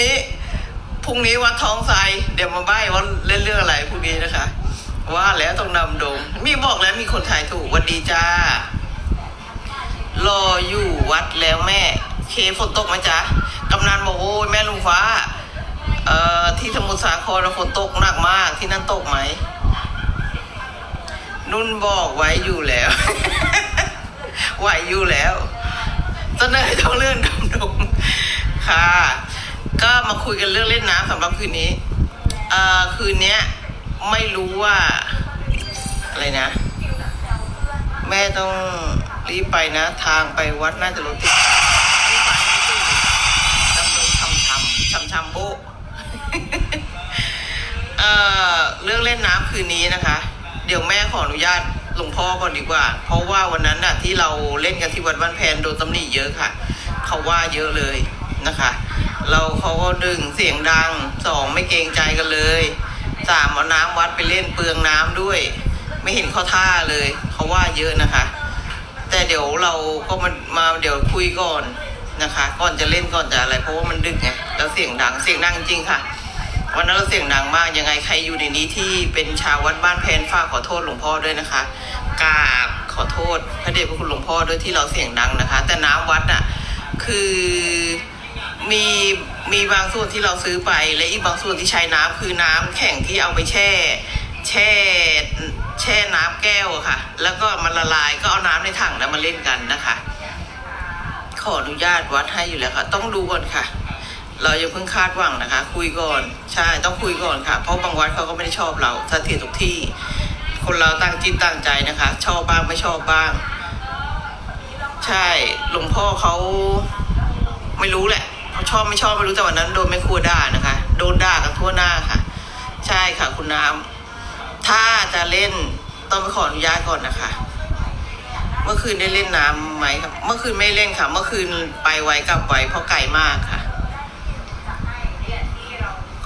นี้พรุ่งนี้วัดท้องไทรเดี๋ยวมาใบ้ว่าเล่นเรื่องอะไรพรุ่งนี้นะคะ ว่าแล้วต้องนำดงมีบอกแล้วมีคนถ่ายถูกวันดีจ้ารออยู่วัดแล้วแม่ เคฝนตกไหมจ๊ะกำนันบอกโอ้ยแม่ลุงฟ้า เอ่อที่สมุทรสาครฝนตกหนักมากที่นั่นตกไหม นุ่นบอกไว้อยู่แล้วไหวอยู่แล้วเสนอท้องเรื่องดำดงค่ะ ก็มาคุยกันเรื่องเล่นน้ำสำหรับคืนนี้เอ่อคืนเนี้ยไม่รู้ว่า อะไรนะ แม่ต้องรีบไปนะ ทางไปวัดน่าจะรถติดรีบไปไม่ตื่นดำดงชำชำชำชำโบเอ่อเรื่องเล่นน้ำคืนนี้นะคะ เดี๋ยวแม่ขออนุญาตหลวงพ่อก่อนดีกว่า เพราะว่าวันนั้นน่ะที่เราเล่นกันที่วัดบ้านแพนโดนตำหนิเยอะค่ะ เขาว่าเยอะเลยนะคะ เราเขาก็ดึงเสียงดังสองไม่เกรงใจกันเลยสามเอาน้ำวัดไปเล่นเปลืองน้ำด้วย ไม่เห็นข้อท่าเลยเขาว่าเยอะนะคะ แต่เดี๋ยวเราก็มามาเดี๋ยวคุยก่อนนะคะ ก่อนจะเล่นก่อนจะอะไรเพราะว่ามันดึกไงแล้วเสียงดังเสียงดังจริงค่ะ วันนั้นเราเสียงดังมากยังไงใครอยู่ในนี้ที่เป็นชาววัดบ้านแพนฝ้าขอโทษหลวงพ่อด้วยนะคะกราบขอโทษพระเดชพระคุณหลวงพ่อด้วยที่เราเสียงดังนะคะ แต่น้ำวัดอะคือ มีมีบางส่วนที่เราซื้อไป และอีกบางส่วนที่ใช้น้ำคือน้ำแข็งที่เอาไปแช่ แช่แช่น้ำแก้วค่ะ แล้วก็มันละลายก็เอาน้ำในถังแล้วมาเล่นกันนะคะ ขออนุญาตวัดให้อยู่แล้วค่ะ ต้องดูก่อนค่ะ เราย่าเพิ่งคาดหวังนะคะ คุยก่อนใช่ต้องคุยก่อนค่ะ เพราะบางวัดเขาก็ไม่ได้ชอบเราสถิตทุกที่ คนเราตั้งจิตตั้งใจนะคะ ชอบบ้างไม่ชอบบ้าง ใช่หลวงพ่อเขาไม่รู้แหละ ชอบไม่ชอบไม่รู้แต่วันนั้นโดนไม่ครัวด่านะคะ โดนด่ากันทั่วหน้าค่ะ ใช่ค่ะ คุณน้ำถ้าจะเล่นต้องไปขออนุญาตก่อนนะคะ เมื่อคืนได้เล่นน้ำไหมครับ เมื่อคืนไม่เล่นค่ะ เมื่อคืนไปไวกลับไวเพราะไกลมากค่ะ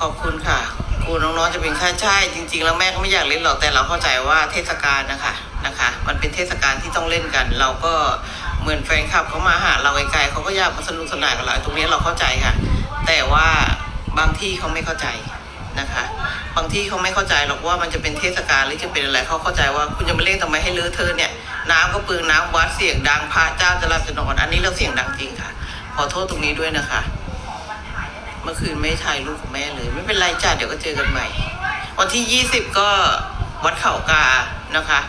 ขอบคุณค่ะครูน้องๆจะเป็นค่าใช่จริง ๆ แล้วแม่ก็ไม่อยากเล่นหรอกแต่เราเข้าใจว่าเทศกาลนะคะนะคะ มันเป็นเทศกาลที่ต้องเล่นกัน เราก็ เหมือนแฟนคลับเขามาหาเราไกลๆเขาก็อยากมาสนุกสนานกับเราตรงนี้เราเข้าใจค่ะ แต่ว่าบางที่เขาไม่เข้าใจนะคะ บางที่เขาไม่เข้าใจหรอกว่ามันจะเป็นเทศกาลหรือจะเป็นอะไรเขาเข้าใจว่าคุณจะมาเล่นทำไมให้เลอะเทอะเนี่ยน้ำก็เปืองน้ำวัดเสียงดังพระเจ้าจะรับจะนอนอันนี้เราเสียงดังจริงค่ะ ขอโทษตรงนี้ด้วยนะคะ เมื่อคืนไม่ถ่ายรูปกับแม่เลย ไม่เป็นไรจ้าเดี๋ยวก็เจอกันใหม่ วันที่ยี่สิบก็วัดเขากานะคะ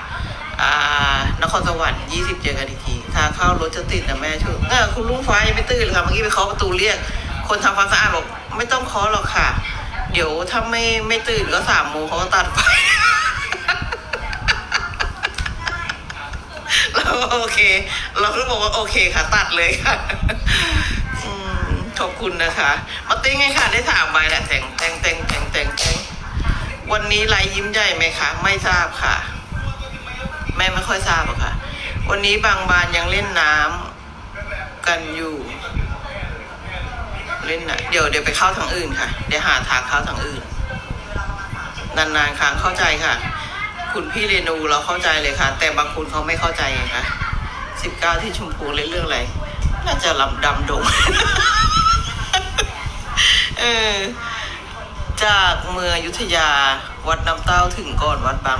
นครสวรรค์ยี่สิบเจอกันอีกทีทางเข้ารถจะติดนะแม่ช่วยเออคุณลุงฟ้ายังไม่ตื่นเลยค่ะเมื่อกี้ไปเคาะประตูเรียก คนทำความสะอาดบอกไม่ต้องเคาะหรอกค่ะ เดี๋ยวถ้าไม่ไม่ตื่นก็สามโมงเขาก็ตัดไฟเราโอเค เราก็บอกว่าโอเคค่ะ ตัดเลยค่ะอืมขอบคุณนะคะ มาติ้งไงค่ะ ได้ถามไปแหละแต่งแต่งแต่งแต่งแต่งวันนี้ไลยิ้มใหญ่ไหมคะ ไม่ทราบค่ะ วันนี้บางบานยังเล่นน้ำกันอยู่ เล่นนะเดี๋ยวเดี๋ยวไปเข้าทางอื่นค่ะ เดี๋ยวหาทางเข้าทางอื่น นานๆครั้งเข้าใจค่ะ คุณพี่เรนูเราเข้าใจเลยค่ะ แต่บางคนเขาไม่เข้าใจไงคะสิบเก้าที่ชมพูเล่นเรื่องอะไรน่าจะลำดำดงเออจากเมืองยุทธยาวัดน้ำเต้าถึงก่อนวัดบาง